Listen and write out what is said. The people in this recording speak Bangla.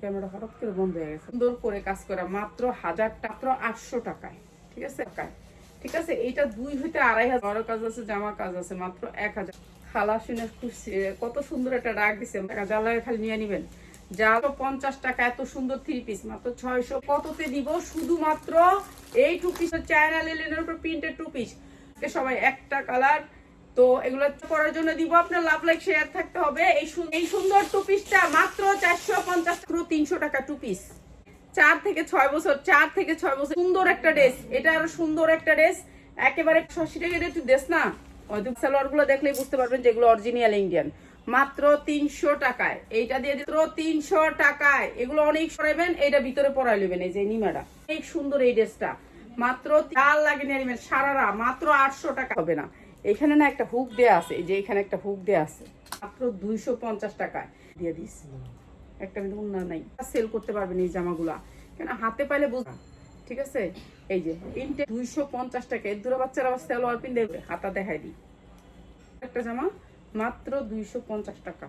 ক্যামেরা হঠাৎ করে বন্ধ হয়ে গেছে। সুন্দর করে কাজ করা মাত্র হাজার টাকা আটশো টাকায়, ঠিক আছে? ঠিক আছে? এইটা দুই হইতে আড়াই হাজার। বড় কাজ আছে, জামা কাজ আছে, মাত্র এক হাজার। খালা শুনে খুশি কত সুন্দর একটা ডাক দিছে। জ্বালায় খালি নিয়ে নিবেন। পঞ্চাশ টাকা, এত সুন্দর থ্রি পিস মাত্র ছয়শো। কততে দিব শুধুমাত্র এই টু পিস চায়না লেলেনের উপর প্রিন্টেড টু পিস সবাই একটা কালার তো এগুলো করার জন্য দিব। আপনার লাভ লাইক শেয়ার থাকতে হবে। এই এই সুন্দর টু পিসটা মাত্র চারশো পঞ্চাশ তিনশো টাকা টু পিস চার থেকে ছয় বছর, চার থেকে ছয় বছর। সুন্দর একটা ড্রেস এটা আরও সুন্দর একটা ড্রেস একেবারে শশি টাকা একটু ড্রেস না? দেখলেই বুঝতে পারবেন যে এগুলো অরিজিনাল ইন্ডিয়ান মাত্র তিনশো টাকায়। এইটা দিয়ে দিত তিনশো টাকায়। এগুলো অনেক সরাইবেন, এইটা ভিতরে পরাই নেবেন এই যে নিমাটা। অনেক সুন্দর এই ড্রেসটা মাত্র চার লাগে নিয়ে সারারা, মাত্র আটশো টাকা হবে না। এখানে না একটা হুক দেয়া আছে, এই যে এখানে একটা হুক দেয়া আছে। মাত্র দুইশো পঞ্চাশ টাকায়। দিয়ে দিস। একটা কিন্তু উন্না নাই। সেল করতে পারবেন এই জামাগুলা। কেন? হাতে পাইলে বুঝ ঠিক আছে? এই যে ইনটে দুইশো পঞ্চাশ টাকা। এর দূরে বাচ্চারা আবার সেলোয়ার দেবে হাতা দেখাই দিই। একটা জামা মাত্র দুইশো পঞ্চাশ টাকা।